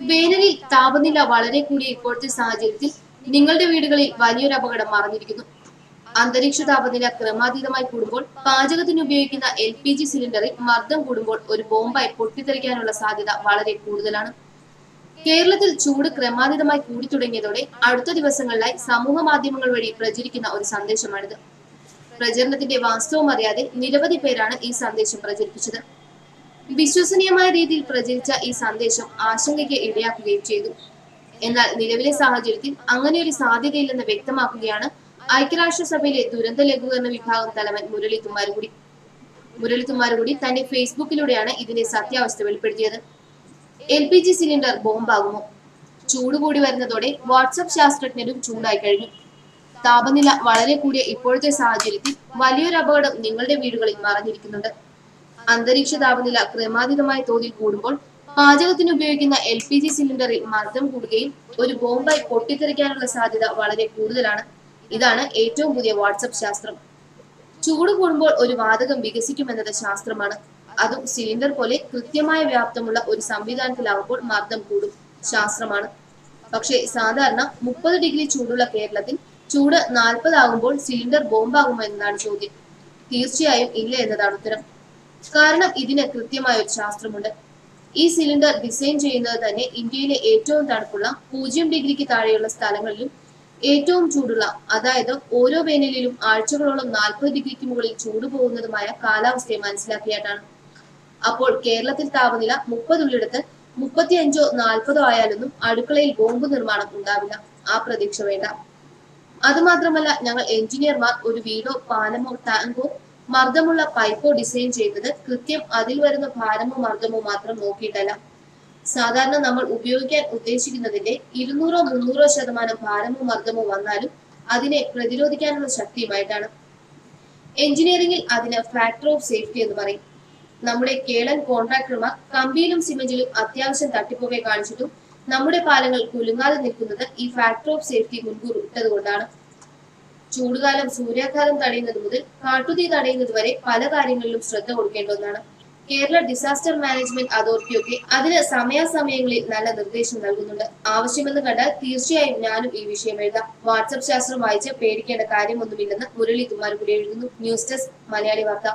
വേനലിൽ താപനില വളരെ കൂടിയ ഇപ്പോഴത്തെ സാഹചര്യത്തിൽ നിങ്ങളുടെ വീടുകളിൽ വലിയൊരു അപകടം മറഞ്ഞിരിക്കുന്നു അന്തരീക്ഷ താപനില ക്രമാതീതമായി കൂടുമ്പോൾ പാചകത്തിന് ഉപയോഗിക്കുന്ന എൽ പി ജി സിലിണ്ടറിൽ മർദ്ദം കൂടുമ്പോൾ ഒരു ബോംബായി പൊട്ടിത്തെറിക്കാനുള്ള സാധ്യത വളരെ കൂടുതലാണ്. കേരളത്തിൽ ചൂട് ക്രമാതീതമായി കൂടി തുടങ്ങിയതോടെ അടുത്ത ദിവസങ്ങളിലായി സമൂഹ മാധ്യമങ്ങൾ വഴി പ്രചരിക്കുന്ന ഒരു സന്ദേശമാണിത്. പ്രചരണത്തിന്റെ വാസ്തവം അറിയാതെ നിരവധി പേരാണ് ഈ സന്ദേശം പ്രചരിപ്പിച്ചത്. വിശ്വസനീയമായ രീതിയിൽ പ്രചരിച്ച ഈ സന്ദേശം ആശങ്കയ്ക്ക് ഇടയാക്കുകയും ചെയ്തു. എന്നാൽ നിലവിലെ സാഹചര്യത്തിൽ അങ്ങനെ ഒരു സാധ്യതയില്ലെന്ന് വ്യക്തമാക്കുകയാണ് ഐക്യരാഷ്ട്രസഭയിലെ ദുരന്ത ലഘൂകരണ വിഭാഗം തലവൻ മുരളി തുമ്മാരുകുടി മുരളി തുമ്മാരുകുടി തന്റെ ഫേസ്ബുക്കിലൂടെയാണ് ഇതിന്റെ സത്യാവസ്ഥ വെളിപ്പെടുത്തിയത്. എൽ പി ജി സിലിണ്ടർ ബോംബാകുമോ? ചൂട് കൂടി വരുന്നതോടെ വാട്സപ്പ് ശാസ്ത്രജ്ഞരും ചൂടായി കഴിഞ്ഞു. താപനില വളരെ കൂടിയ ഇപ്പോഴത്തെ സാഹചര്യത്തിൽ വലിയൊരു അപകടം നിങ്ങളുടെ വീടുകളിൽ മറഞ്ഞിരിക്കുന്നുണ്ട്. അന്തരീക്ഷ താപനില ക്രമാതീതമായ തോതിൽ കൂടുമ്പോൾ പാചകത്തിന് ഉപയോഗിക്കുന്ന എൽ പി ജി സിലിണ്ടറിൽ മർദ്ദം കൂടുകയും ഒരു ബോംബായി പൊട്ടിത്തെറിക്കാനുള്ള സാധ്യത വളരെ കൂടുതലാണ്. ഇതാണ് ഏറ്റവും പുതിയ വാട്സപ്പ് ശാസ്ത്രം. ചൂട് കൂടുമ്പോൾ ഒരു വാതകം വികസിക്കുമെന്നത് ശാസ്ത്രമാണ്. അതും സിലിണ്ടർ പോലെ കൃത്യമായ വ്യാപ്തമുള്ള ഒരു സംവിധാനത്തിലാവുമ്പോൾ മർദ്ദം കൂടും ശാസ്ത്രമാണ്. പക്ഷേ സാധാരണ മുപ്പത് ഡിഗ്രി ചൂടുള്ള കേരളത്തിൽ ചൂട് നാൽപ്പതാകുമ്പോൾ സിലിണ്ടർ ബോംബാകുമോ എന്നതാണ് ചോദ്യം. തീർച്ചയായും ഇല്ല എന്നതാണ് ഉത്തരം. കാരണം ഇതിന് കൃത്യമായ ഒരു ശാസ്ത്രമുണ്ട്. ഈ സിലിണ്ടർ ഡിസൈൻ ചെയ്യുന്നത് തന്നെ ഇന്ത്യയിലെ ഏറ്റവും തണുപ്പുള്ള പൂജ്യം ഡിഗ്രിക്ക് താഴെയുള്ള സ്ഥലങ്ങളിലും ഏറ്റവും ചൂടുള്ള അതായത് ഓരോ വേനലിലും ആഴ്ചകളോളം നാൽപ്പത് ഡിഗ്രിക്ക് മുകളിൽ ചൂട് പോകുന്നതുമായ കാലാവസ്ഥയെ മനസ്സിലാക്കിയായിട്ടാണ്. അപ്പോൾ കേരളത്തിൽ താപനില മുപ്പതുള്ളിടത്ത് മുപ്പത്തിയഞ്ചോ നാൽപ്പതോ ആയാലൊന്നും അടുക്കളയിൽ ബോംബ് നിർമ്മാണം ഉണ്ടാവില്ല. ആ പ്രതീക്ഷ വേണ്ട. അതുമാത്രമല്ല ഞങ്ങൾ എഞ്ചിനീയർമാർ ഒരു വീടോ പാലമോ ടാങ്കോ മർദ്ദമുള്ള പൈപ്പോ ഡിസൈൻ ചെയ്യുന്നത് കൃത്യം അതിൽ വരുന്ന ഭാരമോ മർദ്ദമോ മാത്രം നോക്കിയിട്ടല്ല. സാധാരണ നമ്മൾ ഉപയോഗിക്കാൻ ഉദ്ദേശിക്കുന്നതിന്റെ ഇരുന്നൂറോ മുന്നൂറോ ശതമാനം ഭാരമോ മർദ്ദമോ വന്നാലും അതിനെ പ്രതിരോധിക്കാനുള്ള ശക്തിയുമായിട്ടാണ്. എഞ്ചിനീയറിംഗിൽ അതിന് ഫാക്ടർ ഓഫ് സേഫ്റ്റി എന്ന് പറയും. നമ്മുടെ കേളൻ കോൺട്രാക്ടർമാർ കമ്പിയിലും സിമെന്റിലും അത്യാവശ്യം തട്ടിപ്പൊക്കെ കാണിച്ചിട്ടും നമ്മുടെ പാലങ്ങൾ കുലുങ്ങാതെ നിൽക്കുന്നത് ഈ ഫാക്ടർ ഓഫ് സേഫ്റ്റി മുൻകൂർ ഇട്ടതുകൊണ്ടാണ്. ചൂടുകാലം സൂര്യാഘാതം തടയുന്നത് മുതൽ കാട്ടുതീ തടയുന്നത് വരെ പല കാര്യങ്ങളിലും ശ്രദ്ധ കൊടുക്കേണ്ടതാണ് കേരള ഡിസാസ്റ്റർ മാനേജ്മെന്റ് അതോറിറ്റിയൊക്കെ അതിന് സമയാസമയങ്ങളിൽ നല്ല നിർദ്ദേശം നൽകുന്നുണ്ട്. ആവശ്യമെന്ന് കണ്ടാൽ തീർച്ചയായും ഞാനും ഈ വിഷയം എഴുതാം. വാട്സപ്പ് ശാസ്ത്രം വായിച്ച് പേടിക്കേണ്ട കാര്യമൊന്നുമില്ലെന്ന് മുരളി തുമ്മാരുകുടി എഴുതുന്നു ന്യൂസ് ഡെസ്ക് മലയാളി വാർത്ത.